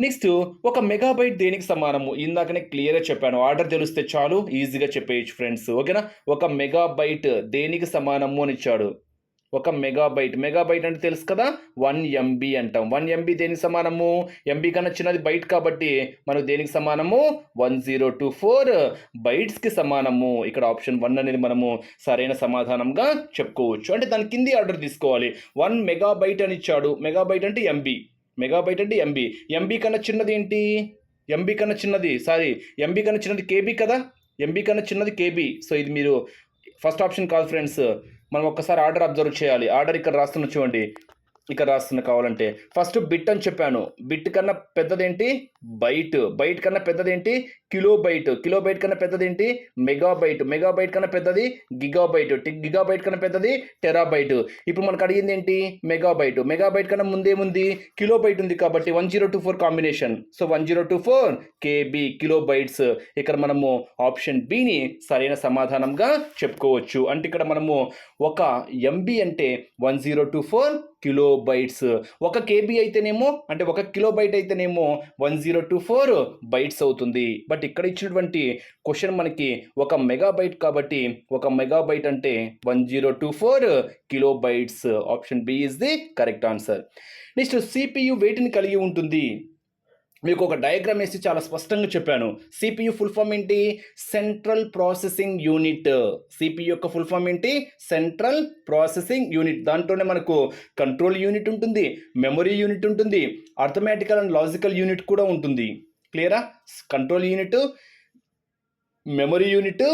నెక్స్ట్ ఒక మెగాబైట్ దేనికి సమానము? ఇందాకనే క్లియర్గా చెప్పాను. ఆర్డర్ తెలిస్తే చాలు ఈజీగా చెప్పేయచ్చు ఫ్రెండ్స్. ఓకేనా? ఒక మెగాబైట్ దేనికి సమానము అని ఇచ్చాడు? ఒక మెగాబైట్. మెగాబైట్ అంటే తెలుసు కదా? వన్ ఎంబీ అంటాం. వన్ ఎంబీ దేనికి సమానము? ఎంబీ కన్నా చిన్నది బైట్ కాబట్టి మనకు దేనికి సమానము? వన్ జీరో టూ ఫోర్ బైట్స్కి సమానము. ఇక్కడ ఆప్షన్ వన్ అనేది మనము సరైన సమాధానంగా చెప్పుకోవచ్చు. అంటే దాని కింది ఆర్డర్ తీసుకోవాలి. వన్ మెగాబైట్ అని ఇచ్చాడు. మెగాబైట్ అంటే ఎంబీ మెగాబైట్ అంటే ఎంబీ ఎంబీ కన్నా చిన్నది ఏంటి? ఎంబీ కన్నా చిన్నది సారీ ఎంబీ కన్నా చిన్నది కేబీ కదా? ఎంబీ కన్నా చిన్నది కేబీ సో ఇది మీరు ఫస్ట్ ఆప్షన్ కాదు ఫ్రెండ్స్ మనం ఒక్కసారి ఆర్డర్ అబ్జర్వ్ చేయాలి. ఆర్డర్ ఇక్కడ రాస్తున్న చూడండి. ఇక్కడ రాస్తున్న కావాలంటే. ఫస్ట్ బిట్ అని చెప్పాను. బిట్ కన్నా పెద్దదేంటి? బైట్ బైట్ కన్నా పెద్దదేంటి? కిలో బైట్ కిలో బైట్ కన్నా పెద్దదేంటి? మెగా బైట్ మెగా బైట్ కన్నా పెద్దది? గిగా బైట్ గిగా బైట్ కన్నా పెద్దది? టెరా బైట్ ఇప్పుడు మనకు అడిగింది ఏంటి? మెగా బైట్ మెగా బైట్ కన్నా ముందేముంది కిలో బైట్ ఉంది కాబట్టి one zero two four combination so one zero two four KB kilo bytes ఇక్కడ మనము ఆప్షన్ బిని సరైన సమాధానంగా చెప్పుకోవచ్చు. అంటే ఇక్కడ మనము ఒక ఎంబీ అంటే one zero two four kilo bytes ఒక కేబీ అయితేనేమో అంటే ఒక కిలో బైట్ అయితేనేమో one zero two four bytes అవుతుంది. బట్ ఇక్కడ ఇచ్చినటువంటి క్వశ్చన్ మనకి ఒక మెగాబైట్ కాబట్టి ఒక మెగాబైట్ అంటే one zero two four kilobytes option B is the correct answer. Next CPU వెయిట్ని కలిగి ఉంటుంది. మీకు ఒక డయాగ్రామ్ వేసి చాలా స్పష్టంగా చెప్పాను. సిపియు ఫుల్ ఫామ్ ఏంటి? సెంట్రల్ ప్రాసెసింగ్ యూనిట్ సిపియు యొక్క ఫుల్ ఫామ్ ఏంటి? సెంట్రల్ ప్రాసెసింగ్ యూనిట్ దాంట్లోనే మనకు కంట్రోల్ యూనిట్ ఉంటుంది మెమరీ యూనిట్ ఉంటుంది అర్థమెటికల్ అండ్ లాజికల్ యూనిట్ కూడా ఉంటుంది. క్లియరా control unit memory unit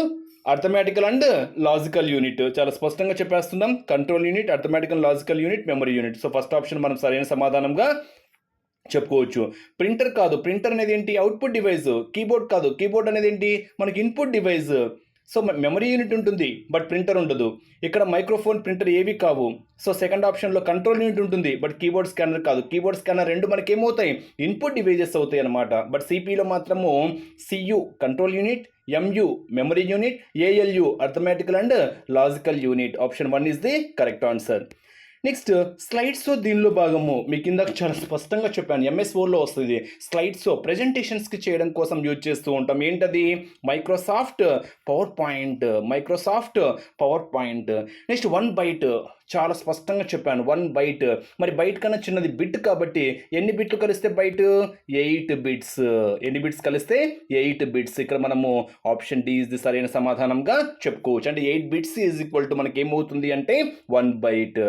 arithmetical and logical unit చాలా స్పష్టంగా చెప్పేస్తున్నాం. Control unit arithmetical logical unit memory unit so first option మనం సరైన సమాధానంగా చెప్పుకోవచ్చు. ప్రింటర్ కాదు ప్రింటర్ అనేది ఏంటి? Output device. కీబోర్డ్ కాదు కీబోర్డ్ అనేది ఏంటి? మనకి input device. So memory unit ఉంటుంది బట్ ప్రింటర్ ఉండదు. ఇక్కడ మైక్రోఫోన్ ప్రింటర్ ఏవి కావు. సో సెకండ్ ఆప్షన్లో కంట్రోల్ యూనిట్ ఉంటుంది బట్ కీబోర్డ్ స్కానర్ కాదు. కీబోర్డ్ స్కానర్ రెండు మనకి ఏమవుతాయి ఇన్పుట్ డివైజెస్ అవుతాయి అనమాట బట్ సిపిలో మాత్రము CU control unit MU memory unit ALU arithmetical and logical unit. Option one is the correct answer. Next slides దీనిలో భాగము. మీకు ఇందాక చాలా స్పష్టంగా చెప్పాను. ఎంఎస్ఓలో వస్తుంది. స్లైడ్స్ ప్రెజెంటేషన్స్కి చేయడం కోసం యూజ్ చేస్తూ ఉంటాం. ఏంటది? Microsoft power point Microsoft power point next one byte చాలా స్పష్టంగా చెప్పాను. వన్ బైట్ మరి బైట్ కన్నా చిన్నది బిట్ కాబట్టి ఎన్ని బిట్లు కలిస్తే బైట్ ఎయిట్ బిట్స్ ఎన్ని బిట్స్ కలిస్తే ఎయిట్ బిట్స్ ఇక్కడ మనము ఆప్షన్ డి ఇస్ ది సరైన సమాధానంగా చెప్పుకోవచ్చు. అంటే eight bits is equal to మనకి ఏమవుతుంది అంటే వన్ బైట్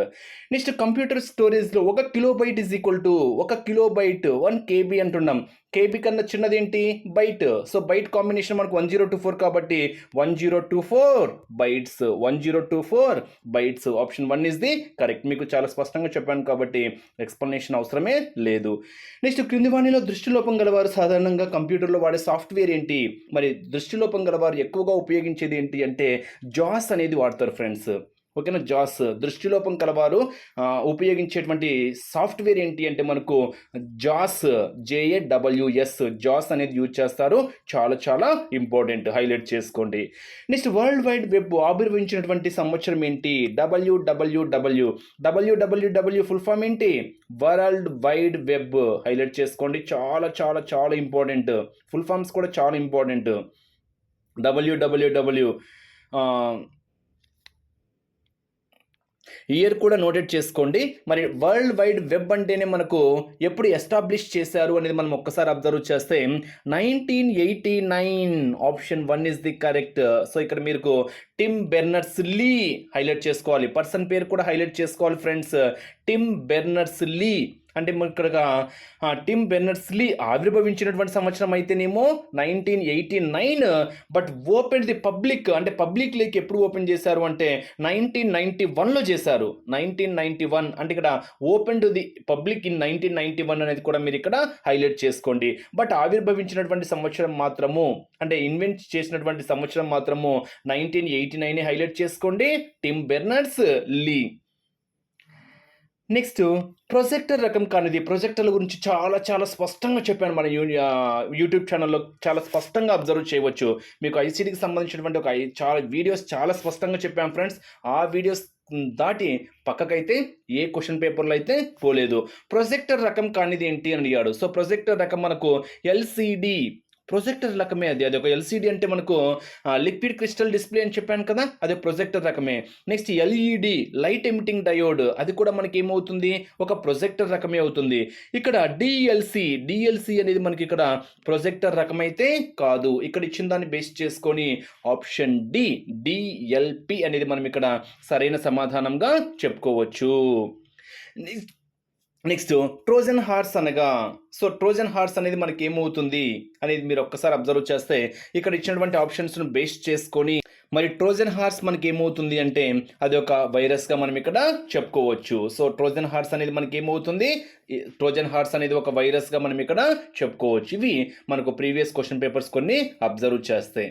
నెక్స్ట్ కంప్యూటర్ స్టోరేజ్లో ఒక kilo byte is equal to ఒక కిలో బైట్ వన్ కేబీ అంటున్నాం. కేబీ కన్నా చిన్నదేంటి? బైట్ సో బైట్ కాంబినేషన్ మనకు వన్ జీరో టూ ఫోర్ కాబట్టి one zero two four bytes one zero two four bytes option one is the correct మీకు చాలా స్పష్టంగా చెప్పాను కాబట్టి ఎక్స్ప్లెనేషన్ అవసరమే లేదు. నెక్స్ట్ క్రింది వాణిలో దృష్టిలోపం గలవారు సాధారణంగా కంప్యూటర్లో వాడే సాఫ్ట్వేర్ ఏంటి? మరి దృష్టిలోపం గలవారు ఎక్కువగా ఉపయోగించేది ఏంటి అంటే జాస్ అనేది వాడతారు ఫ్రెండ్స్ ఓకేనా? జాస్ దృష్టిలోపం కలవారు ఉపయోగించేటువంటి సాఫ్ట్వేర్ ఏంటి అంటే మనకు జాస్ జేఏ డబ్ల్యూఎస్ జాస్ అనేది యూజ్ చేస్తారు. చాలా చాలా ఇంపార్టెంట్ హైలైట్ చేసుకోండి. నెక్స్ట్ వరల్డ్ వైడ్ వెబ్ ఆవిర్భవించినటువంటి సంవత్సరం ఏంటి? డబ్ల్యూడబ్ల్యూడబ్ల్యూ డబ్ల్యూడబ్ల్యూడబ్ల్యూ ఫుల్ ఫామ్ ఏంటి? వరల్డ్ వైడ్ వెబ్ హైలైట్ చేసుకోండి. చాలా చాలా చాలా ఇంపార్టెంట్. ఫుల్ ఫామ్స్ కూడా చాలా ఇంపార్టెంట్. డబ్ల్యూడబ్ల్యూడబ్ల్యూ ఇయర్ కూడా నోటెడ్ చేసుకోండి. మరి వరల్డ్ వైడ్ వెబ్ అంటేనే మనకు ఎప్పుడు ఎస్టాబ్లిష్ చేశారు అనేది మనం ఒక్కసారి అబ్జర్వ్ చేస్తే nineteen eighty nine option one is the correct so ఇక్కడ మీకు టిమ్ బెర్నర్స్ లీ హైలైట్ చేసుకోవాలి. పర్సన్ పేరు కూడా హైలైట్ చేసుకోవాలి ఫ్రెండ్స్ టిమ్ బెర్నర్స్ లీ అంటే ఇక్కడ టిమ్ బెర్నర్స్ లీ ఆవిర్భవించినటువంటి సంవత్సరం అయితేనేమో nineteen eighty nine but open the public అంటే పబ్లిక్ లేక్ ఎప్పుడు ఓపెన్ చేశారు అంటే నైన్టీన్ నైన్టీ వన్లో చేశారు. నైన్టీన్ నైన్టీ వన్ అంటే ఇక్కడ open to the public in nineteen ninety one అనేది కూడా మీరు ఇక్కడ హైలైట్ చేసుకోండి. బట్ ఆవిర్భవించినటువంటి సంవత్సరం మాత్రము అంటే ఇన్వెంట్ చేసినటువంటి సంవత్సరం మాత్రము నైన్టీన్ ఎయిటీ నైన్ హైలైట్ చేసుకోండి Tim Berners Lee next projector రకం కానిది. ప్రొజెక్టర్ల గురించి చాలా చాలా స్పష్టంగా చెప్పాను మన యూ యూట్యూబ్ ఛానల్లో. చాలా స్పష్టంగా అబ్జర్వ్ చేయవచ్చు. మీకు ఐసీడీకి సంబంధించినటువంటి ఒక ఐ- చాలా వీడియోస్ చాలా స్పష్టంగా చెప్పాను ఫ్రెండ్స్. ఆ వీడియోస్ దాటి పక్కకైతే ఏ క్వశ్చన్ పేపర్లో అయితే పోలేదు. ప్రొజెక్టర్ రకం కానిది ఏంటి అని అడిగాడు. సో ప్రొజెక్టర్ రకం మనకు ఎల్సీడీ ప్రొజెక్టర్ రకమే అది. అది ఒక ఎల్సిడి అంటే మనకు లిక్విడ్ క్రిస్టల్ డిస్ప్లే అని చెప్పాను కదా అది ప్రొజెక్టర్ రకమే. Next LED light emitting diode అది కూడా మనకి ఏమవుతుంది ఒక ప్రొజెక్టర్ రకమే అవుతుంది. ఇక్కడ డిఎల్సి డిఎల్సి అనేది మనకి ఇక్కడ ప్రొజెక్టర్ రకమైతే కాదు. ఇక్కడ ఇచ్చిన దాన్ని బేస్ చేసుకొని ఆప్షన్ డి డిఎల్పి అనేది మనం ఇక్కడ సరైన సమాధానంగా చెప్పుకోవచ్చు. నెక్స్ట్ ట్రోజన్ హార్స్ అనగా సో ట్రోజన్ హార్స్ అనేది మనకి ఏమవుతుంది అనేది మీరు ఒక్కసారి అబ్జర్వ్ చేస్తే ఇక్కడ ఇచ్చినటువంటి ఆప్షన్స్ను బేస్ చేసుకొని మరి ట్రోజన్ హార్స్ మనకి ఏమవుతుంది అంటే అది ఒక వైరస్గా మనం ఇక్కడ చెప్పుకోవచ్చు. సో ట్రోజన్ హార్స్ అనేది మనకి ఏమవుతుంది? ట్రోజన్ హార్స్ అనేది ఒక వైరస్గా మనం ఇక్కడ చెప్పుకోవచ్చు. ఇవి మనకు ప్రీవియస్ క్వశ్చన్ పేపర్స్ కొన్ని అబ్జర్వ్ చేస్తాయి